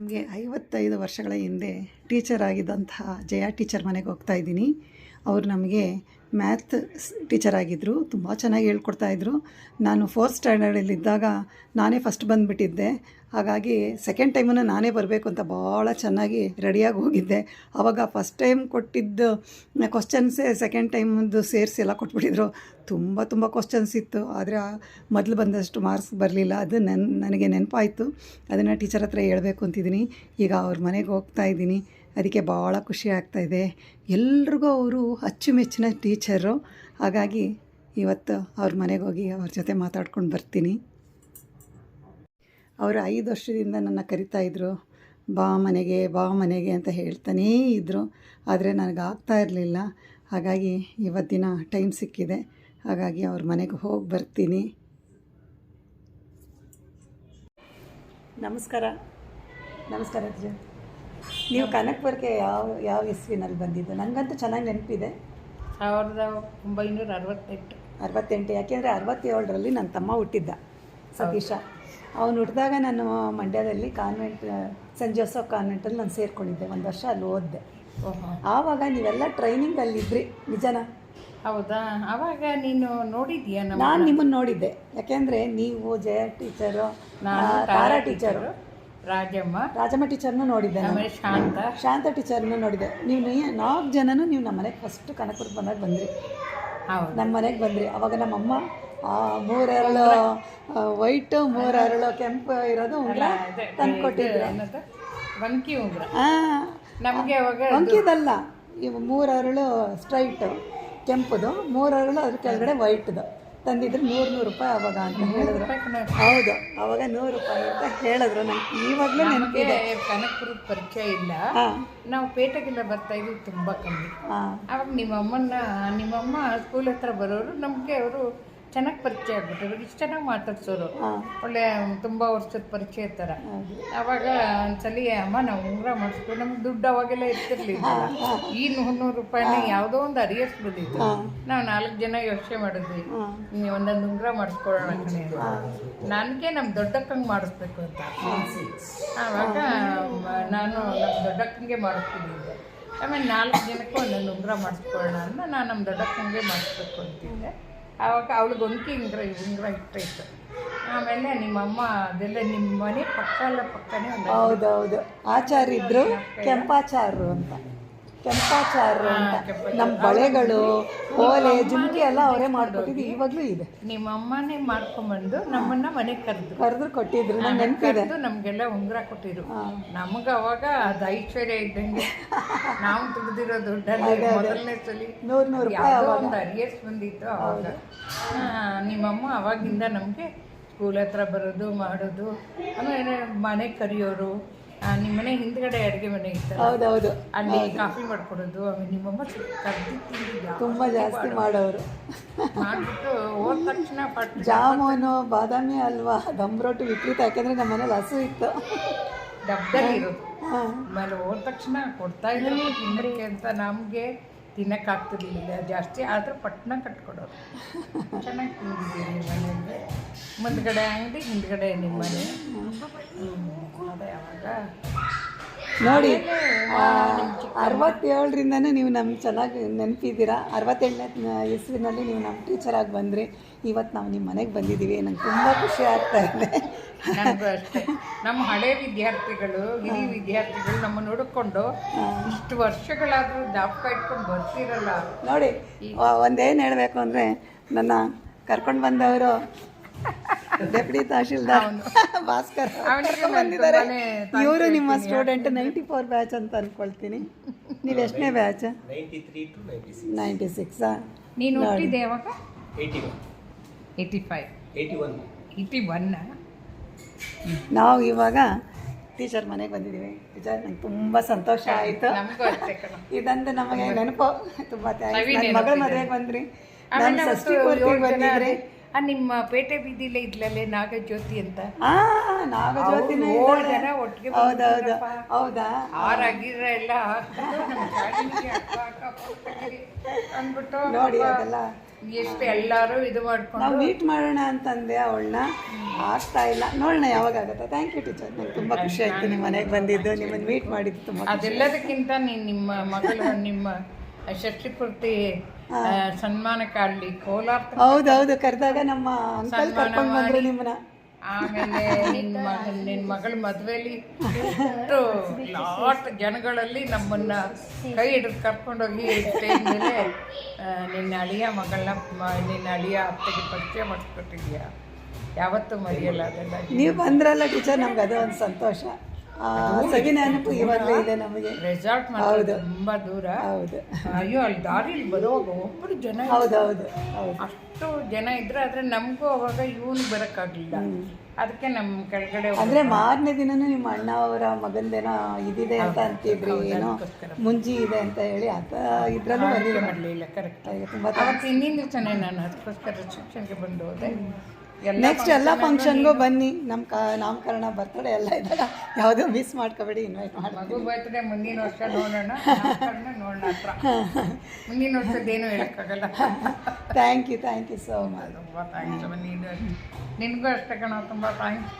ನನಗೆ ಐವತ್ತೈದು ವರ್ಷಗಳ ಹಿಂದೆ ಟೀಚರ್ ಆಗಿದ್ದಂತಹ ಜಯಾ ಟೀಚರ್ ಮನೆಗೆ ಹೋಗ್ತಾ ಇದ್ದೀನಿ. ಅವರು ನಮಗೆ ಮ್ಯಾಥ್ ಟೀಚರ್ ಆಗಿದ್ದರು ತುಂಬ ಚೆನ್ನಾಗಿ ಹೇಳ್ಕೊಡ್ತಾಯಿದ್ರು ನಾನು ಫೋರ್ತ್ ಸ್ಟ್ಯಾಂಡರ್ಡಲ್ಲಿದ್ದಾಗ ನಾನೇ ಫಸ್ಟ್ ಬಂದುಬಿಟ್ಟಿದ್ದೆ. ಹಾಗಾಗಿ ಸೆಕೆಂಡ್ ಟೈಮನ್ನು ನಾನೇ ಬರಬೇಕು ಅಂತ ಭಾಳ ಚೆನ್ನಾಗಿ ರೆಡಿಯಾಗಿ ಹೋಗಿದ್ದೆ. ಆವಾಗ ಫಸ್ಟ್ ಟೈಮ್ ಕೊಟ್ಟಿದ್ದು ಕ್ವಶನ್ಸೇ ಸೆಕೆಂಡ್ ಟೈಮದ್ದು ಸೇರಿಸಿ ಎಲ್ಲ ಕೊಟ್ಬಿಟ್ಟಿದ್ರು. ತುಂಬ ತುಂಬ ಕ್ವಶನ್ಸ್ ಇತ್ತು. ಆದರೆ ಮೊದಲು ಬಂದಷ್ಟು ಮಾರ್ಕ್ಸ್ ಬರಲಿಲ್ಲ. ಅದು ನನ್ನ ನನಗೆ ನೆನಪಾಯಿತು. ಅದನ್ನು ಟೀಚರ್ ಹತ್ರ ಹೇಳಬೇಕು ಅಂತಿದ್ದೀನಿ. ಈಗ ಅವ್ರ ಮನೆಗೆ ಹೋಗ್ತಾ ಇದ್ದೀನಿ. ಅದಕ್ಕೆ ಭಾಳ ಖುಷಿ ಆಗ್ತಾಯಿದೆ ಎಲ್ರಿಗೂ ಅವರು ಅಚ್ಚುಮೆಚ್ಚಿನ ಟೀಚರು. ಹಾಗಾಗಿ ಇವತ್ತು ಅವ್ರ ಮನೆಗೆ ಹೋಗಿ ಅವ್ರ ಜೊತೆ ಮಾತಾಡ್ಕೊಂಡು ಬರ್ತೀನಿ. ಅವರು ಐದು ವರ್ಷದಿಂದ ನನ್ನ ಕರಿತಾ ಇದ್ದರು ಬಾ ಮನೆಗೆ ಬಾ ಮನೆಗೆ ಅಂತ ಹೇಳ್ತಾನೇ ಇದ್ದರು ಆದರೆ ನನಗೆ ಆಗ್ತಾ ಇರಲಿಲ್ಲ. ಹಾಗಾಗಿ ಇವತ್ತಿನ ಟೈಮ್ ಸಿಕ್ಕಿದೆ. ಹಾಗಾಗಿ ಅವ್ರ ಮನೆಗೆ ಹೋಗಿ ಬರ್ತೀನಿ. ನಮಸ್ಕಾರ. ನಮಸ್ಕಾರ ಅಜ್ಜ. ನೀವು ಕನಕ್ಪುರಕ್ಕೆ ಯಾವ ಯಾವ ಇಸ್ವಿನಲ್ಲಿ ಬಂದಿದ್ದು? ನನಗಂತೂ ಚೆನ್ನಾಗಿ ನೆನಪಿದೆ. ಸಾವಿರದ ಒಂಬೈನೂರ ಅರವತ್ತೆಂಟು. ಅರವತ್ತೆಂಟು ಯಾಕೆಂದರೆ ಅರವತ್ತೇಳರಲ್ಲಿ ನನ್ನ ತಮ್ಮ ಹುಟ್ಟಿದ್ದ ಸತೀಶ. ಅವನು ಹುಟ್ಟಿದಾಗ ನಾನು ಮಂಡ್ಯದಲ್ಲಿ ಕಾನ್ವೆಂಟ್ ಸೆಂಟ್ ಜೋಸಫ್ ಕಾನ್ವೆಂಟಲ್ಲಿ ನಾನು ಸೇರಿಕೊಂಡಿದ್ದೆ. ಒಂದು ವರ್ಷ ಅಲ್ಲಿ ಓದಿದೆ. ಆವಾಗ ನೀವೆಲ್ಲ ಟ್ರೈನಿಂಗಲ್ಲಿದ್ರಿ ನಿಜನಾ? ಹೌದಾ? ಆವಾಗ ನೀನು ನೋಡಿದ್ಯಾ ನಾನು ನಿಮ್ಮನ್ನು ನೋಡಿದ್ದೆ. ಯಾಕೆಂದರೆ ನೀವು ಜಯ ಟೀಚರು ತಾರಾ ಟೀಚರು ರಾಜಮ್ಮ. ರಾಜಮ್ಮ ಟೀಚರ್ನು ನೋಡಿದ್ದೆ ಆಮೇಲೆ ಶಾಂತ. ಶಾಂತ ಟೀಚರ್ನು ನೋಡಿದ್ದೆ ನೀವು ನಾಲ್ಕು ಜನನು ನೀವು ನಮ್ಮ ಮನೆಗೆ ಫಸ್ಟ್ ಕನಕಪುರಕ್ಕೆ ಬಂದಾಗ ಬಂದ್ರಿ. ಹೌದು. ನಮ್ಮ ಮನೆಗೆ ಬಂದ್ರಿ. ಅವಾಗ ನಮ್ಮಮ್ಮ ಮೂರರಳು ವೈಟು ಮೂರೆರಳು ಕೆಂಪು ಇರೋದು ಉಂಗ್ರ ತಂದು ಕೊಟ್ಟಿದ್ರು ಬಂಕಿ ವಂಕಿ ಉಂಗ್ರ. ನಮಗೆ ಅವಾಗ ಅಂಕಿದಲ್ಲ ಇವು ಮೂರರಳು ಸ್ಟ್ರೈಟು ಕೆಂಪುದು ಮೂರರಳು ಅದ್ರ ಕೆಳಗಡೆ ವೈಟ್ದು ತಂದಿದ್ರು ನೂರು ನೂರು ರೂಪಾಯಿ ಅವಾಗ ಅಂತ ಹೇಳಿದ್ರು. ಹೌದು ಅವಾಗ ನೂರು ರೂಪಾಯಿ ಅಂತ ಹೇಳಿದ್ರು. ನಂಗೆ ಇವಾಗಲೂ ನನಗೆ ಕನಕಪುರದ ಪರಿಚಯ ಇಲ್ಲ. ನಾವು ಪೇಟೆಗೆಲ್ಲ ಬರ್ತಾ ಇದ್ವಿ ತುಂಬ ಕಮ್ಮಿ. ಅವಾಗ ನಿಮ್ಮಮ್ಮನ್ನ ನಿಮ್ಮಮ್ಮ ಸ್ಕೂಲ್ ಹತ್ರ ಬರೋರು ನಮಗೆ ಅವರು ಚೆನ್ನಾಗಿ ಪರಿಚಯ ಆಗ್ಬಿಟ್ಟರು ಇಷ್ಟು ಚೆನ್ನಾಗಿ ಮಾತಾಡ್ಸೋರು. ಒಳ್ಳೆ ತುಂಬ ವರ್ಷದ ಪರಿಚಯ ಥರ ಅವಾಗ ಒಂದ್ಸಲಿ ಅಮ್ಮ ನಾವು ಉಂಗುರ ಮಾಡಿಸ್ಕೊಂಡು ನಮ್ಗೆ ದುಡ್ಡು ಅವಾಗೆಲ್ಲ ಇರ್ತಿರ್ಲಿಲ್ಲ. ಈ ನೂರು ರೂಪಾಯಿನ ಯಾವುದೋ ಒಂದು ಅರಿಯರ್ಸ್ ಬಂದಿತ್ತು ನಾವು ನಾಲ್ಕು ಜನ ಯೋಚನೆ ಮಾಡಿದ್ವಿ. ಒಂದೊಂದು ಉಂಗುರ ಮಾಡಿಸ್ಕೊಳ್ಳೋಣ. ನನಗೆ ನಮ್ಮ ದೊಡ್ಡಕ್ಕಂಗೆ ಮಾಡಿಸ್ಬೇಕು ಅಂತ. ಆವಾಗ ನಾನು ನಮ್ಮ ದೊಡ್ಡಕ್ಕಂಗೆ ಮಾಡಿಸ್ತೀನಿ ಆಮೇಲೆ ನಾಲ್ಕು ಜನಕ್ಕೆ ಒಂದೊಂದು ಉಂಗುರ ಮಾಡಿಸ್ಕೊಳ್ಳೋಣ ಅಂತ ನಾನು ನಮ್ಮ ದೊಡ್ಡಕ್ಕಂಗೆ ಮಾಡಿಸ್ಬೇಕು ಅಂತಿದ್ದೆ. ಆವಾಗ ಅವಳಿಗೆ ಒಂಕಿ ಉಂಗುರ ಉಂಗುರ ಇಟ್ಟಿತ್ತು. ಆಮೇಲೆ ನಿಮ್ಮಮ್ಮ ಅದೆಲ್ಲ ನಿಮ್ಮ ಮನೆ ಪಕ್ಕ ಎಲ್ಲ ಪಕ್ಕನೇ ಹೌದೌದು. ಆಚಾರ್ಯ ಇದ್ರು ಕೆಂಪಾಚಾರ್ರು ಅಂತ. ಕೆಂಪಾಚಾರ್ರು ಅಂತ. ನಮ್ಮ ಬಳೆಗಳು ಓಲೆ ಜುಮ್ಕಿ ಎಲ್ಲ ಅವರೇ ಮಾಡ್ಕೊಟ್ಟಿದ್ದು ಇವಾಗಲೂ ಇದೆ. ನಿಮ್ಮ ಅಮ್ಮನೇ ಮಾಡ್ಕೊಂಡ್ಬಂದು ನಮ್ಮನ್ನ ಮನೆಗೆ ಕರೆದ್ರು ಕರೆದ್ರು ಕೊಟ್ಟಿದ್ರು. ನಂಗೆ ನೆನಪಿದೆ. ಕರೆದು ನಮಗೆಲ್ಲ ಉಂಗುರ ಕೊಟ್ಟಿದ್ರು. ನಮಗೆ ಅವಾಗ ಅದು ಐಶ್ವರ್ಯ ಇದ್ದಂಗೆ. ನಾವು ದುಡ್ದಿರೋ ದುಡ್ಡಲ್ಲಿ ಮೊದಲನೇ ಸಲಿ ನೂರು ನೂರು ಯಾವುದೋ ಒಂದು ಅರಿಯರ್ಸ್ ಬಂದಿತ್ತು ಅವಾಗ. ಆ, ನಿಮ್ಮಮ್ಮ ಅವಾಗಿಂದ ನಮಗೆ ಸ್ಕೂಲ್ ಹತ್ರ ಬರೋದು ಮಾಡೋದು ಆಮೇಲೆ ಮನೆ ಕರಿಯೋರು ಆ, ನಿಮ್ಮ ಮನೆ ಹಿಂದ್ಗಡೆ ಅಡುಗೆ ಮನೆ ಇತ್ತು ಹೌದೌದು. ಅಲ್ಲಿ ಕಾಫಿ ಮಾಡ್ಕೊಡೋದು ಆಮೇಲೆ ನಿಮ್ಮಮ್ಮ ಕರ್ದಿ ತಿಂಡಿ ತುಂಬ ಜಾಸ್ತಿ ಮಾಡೋರು. ಮಾಡಿಬಿಟ್ಟು ಹೋದ ತಕ್ಷಣ ಪಟ್ ಜಾಮೂನು ಬಾದಾಮಿ ಅಲ್ವಾ ದಮ್ ರೊಟ್ಟಿ ವಿಪರೀತ ಯಾಕಂದ್ರೆ ನಮ್ಮ ಮನೇಲಿ ಹಸು ಇತ್ತು. ಡಬ್ದಲ್ಲಿ ಇರೋದು ಆಮೇಲೆ ಹೋದ ತಕ್ಷಣ ಕೊಡ್ತಾ ಇದ್ರು ತಿನ್ನಕ್ಕೆ ಅಂತ ನಮಗೆ. ತಿನ್ನಕ್ಕಾಗ್ತಿರ್ಲಿಲ್ಲ, ಜಾಸ್ತಿ ಆದರೂ ಪಟ್ಟಣ ಕಟ್ಕೊಡೋರು ಚೆನ್ನಾಗಿ ತಿಂದಿದ್ದೀವಿ ನಿಮ್ಮ ಮನೆಯಲ್ಲಿ. ಮುಂದ್ಗಡೆ ಅಂಗಡಿ, ಹಿಂದ್ಗಡೆ ನಿಮ್ಮ ಮನೆ. ಅದೇ ಅವಾಗ ನೋಡಿ ಅರವತ್ತೇಳರಿಂದನೇ ನೀವು ನಮ್ಗೆ ಚೆನ್ನಾಗಿ ನೆನಪಿದ್ದೀರಾ. ಅರವತ್ತೇಳನೇ ಹೆಸರಿನಲ್ಲಿ ನೀವು ನಮ್ಮ ಟೀಚರಾಗಿ ಬಂದ್ರಿ ಇವತ್ತು ನಾವು ನಿಮ್ಮ ಮನೆಗೆ ಬಂದಿದ್ದೀವಿ ನಂಗೆ ತುಂಬ ಖುಷಿ ಆಗ್ತಾ ಇದೆ. ನನಗೂ ಅಷ್ಟೇ. ನಮ್ಮ ಹಳೆ ವಿದ್ಯಾರ್ಥಿಗಳು ಹಿರಿಯ ವಿದ್ಯಾರ್ಥಿಗಳು ನಮ್ಮ ನೋಡಿಕೊಂಡು ಇಷ್ಟು ವರ್ಷಗಳಾದರೂ ಜ್ಞಾಪಕ ಇಟ್ಕೊಂಡು ಬರ್ತಿರಲ್ಲ. ನೋಡಿ ಒಂದೇನು ಹೇಳಬೇಕು ಅಂದರೆ ನನ್ನ ಕರ್ಕೊಂಡು ಬಂದವರು ಡೆಪ್ಯೂಟಿ ತಹಶೀಲ್ದಾರ್ ಭಾಸ್ಕರ್ ಬಂದಿದ್ದಾರೆ. ಇವರು ನಿಮ್ಮ ಸ್ಟೂಡೆಂಟ್ ನೈಂಟಿ ಫೋರ್ ಬ್ಯಾಚ್ ಅಂತ ಅನ್ಕೊಳ್ತೀನಿ. ನೀವು ಎಷ್ಟನೇ ಬ್ಯಾಚ್ ನೈಂಟಿ ಸಿಕ್ಸ್ ನೀನು ನೋಡಿದ್ದೆ ಯಾವಾಗ? Eighty five eighty one eighty ಒನ್ನ ನಾವು ಇವಾಗ ಟೀಚರ್ ಮನೆಗೆ ಬಂದಿದ್ದೀವಿ ಟೀಚರ್ ನಂಗೆ ತುಂಬ ಸಂತೋಷ ಆಯಿತು. ನಮಗೂ ಅಷ್ಟೇ ಕಣ. ಇದಂದು ನಮಗೆ ನೆನಪು. ತುಂಬ ಥ್ಯಾಂಕ್ಸ್ ಮಗಳ ಮದುವೆಗೆ ಬಂದ್ರಿ. ನಾನು ಷಷ್ಠಿ ಪೂರ್ತಿಗೆ ಬಂದಿದ್ರಿ. ನಿಮ್ಮ ಪೇಟೆ ಬೀದಿಲೇ ಇದ್ಲಲ್ಲೇ ನಾಗಜ್ಯೋತಿ ಅಂತ? ನಾಗಜ್ಯೋತಿ ಏಳು ಜನ ಒಟ್ಟಿಗೆ ಹೌದೌದು. ಹೌದಾ? ಆರಾಗಿರ ಎಲ್ಲ ಅಂದ್ಬಿಟ್ಟು ನೋಡಿ ಅದೆಲ್ಲ. ಎಷ್ಟು ಎಲ್ಲರೂ ಇದು ನಾವು ಮಾಡ್ಕೊಂಡು ಮೀಟ್ ಮಾಡೋಣ ಅಂತಂದೆ ಅವಳನ್ನ. ಆಗ್ತಾ ಇಲ್ಲ. ನೋಡೋಣ ಯಾವಾಗ ಆಗುತ್ತೆ. ಥ್ಯಾಂಕ್ ಯು ಟೀಚರ್ ನಂಗೆ ತುಂಬ ಖುಷಿ ಆಯ್ತು ನಿಮ್ಮ ಮನೆಗೆ ಬಂದಿದ್ದು. ನಿಮ್ಮನ್ನು ಮೀಟ್ ಮಾಡಿದ್ದು ತುಂಬ ಅದೆಲ್ಲದಕ್ಕಿಂತ ನೀನು ನಿಮ್ಮ ಮಗಳು ನಿಮ್ಮ ಶಕ್ತಿ ಪೂರ್ತಿ ಆ, ಸನ್ಮಾನಕ್ಕಾಗಲಿ ಕೋಲಾರ ಹೌದೌದು ಕರೆದಾಗ ನಮ್ಮ ಅಂಕಲ್ ಕರ್ಕೊಂಡು ಬಂದ್ರು ನಿಮ್ಮನ್ನ. ಆಮೇಲೆ ನಿನ್ನ ನಿನ್ನ ಮಗಳ ಮದುವೆಯಲ್ಲಿ ಎಷ್ಟು ಲಾಟ್ ಜನಗಳಲ್ಲಿ ನಮ್ಮನ್ನ ಕೈ ಹಿಡಿದು ಕರ್ಕೊಂಡೋಗಿ ಸ್ಟೇಜ್ ಮೇಲೆ ನಿನ್ನ ಅಳಿಯ ಮಗಳನ್ನ ನಿನ್ನ ಅಳಿಯ ಅತ್ತೆಗೆ ಪರಿಚಯ ಮಾಡಿಸ್ಕೊಟ್ಟಿದ್ಯಾ ಯಾವತ್ತೂ ಮರೆಯಲ್ಲ ಅದೆಲ್ಲ. ನೀವು ಬಂದ್ರಲ್ಲ ಟೀಚರ್ ನಮ್ಗೆ ಅದು ಒಂದು ಸಂತೋಷ. ಸವಿ ನೆನಪು ಇವಾಗಲೇ ಇದೆ ನಮಗೆ. ರೆಸಾರ್ಟ್ ಮಾತ್ರ ತುಂಬಾ ದೂರ. ಹೌದು. ಅಯ್ಯೋ ಅಲ್ಲಿ ದಾರಿಲಿ ಬರುವಾಗ ಒಬ್ಬರು ಜನ ಹೌದೌದು ಹೌದು ಅಷ್ಟು ಜನ ಇದ್ರೆ ಆದ್ರೆ ನಮಗೂ ಅವಾಗ ಇವನು ಬರೋಕ್ಕಾಗಲಿಲ್ಲ. ಅದಕ್ಕೆ ನಮ್ಮ ಕೆಳಗಡೆ ಅಂದ್ರೆ ಮಾರನೇ ದಿನನೂ ನಿಮ್ಮ ಅಣ್ಣ ಅವರ ಮಗಂದೇನೋ ಇದಿದೆ ಅಂತ ಅಂತಿದ್ರಿ ಏನೋ ಮುಂಜಿ ಇದೆ ಅಂತ ಹೇಳಿ ಆತ ಇದ್ರಲ್ಲೂ ಬಂದಿಲ್ಲ ಮಾಡಲಿಲ್ಲ ಕರೆಕ್ಟ್ ಈಗ ತುಂಬಾ ಅವತ್ತು ಹಿಂದಿನ ದಿವಸನೇ ನಾನು ಅದಕ್ಕೋಸ್ಕರ ರಿಸೆಪ್ಷನ್ಗೆ ಬಂದು ಹೋದೆ. ನೆಕ್ಸ್ಟ್ ಎಲ್ಲ ಫಂಕ್ಷನ್ಗೂ ಬನ್ನಿ. ನಮ್ಮ ಕ ನಾಮಕರಣ ಬರ್ತಡೆ ಎಲ್ಲ ಇದ್ದಾಗ ಯಾವುದೂ ಮಿಸ್ ಮಾಡ್ಕೋಬೇಡಿ ಇನ್ವೈಟ್ ಮಾಡಿ ಬರ್ತ್ಡೇ ಮುಂದಿನ ವರ್ಷ ನೋಡೋಣ. ನೋಡೋಣ ಹತ್ರ. ಮುಂದಿನ ವರ್ಷದ್ದೇನು ಹೇಳೋಕ್ಕಾಗಲ್ಲ. Thank you thank you so much ತುಂಬ ಥ್ಯಾಂಕ್ಸ್ ನೀನು ನಿನಗೂ ಅಷ್ಟೇ ಕಣ ತುಂಬ ಥ್ಯಾಂಕ್ಸ್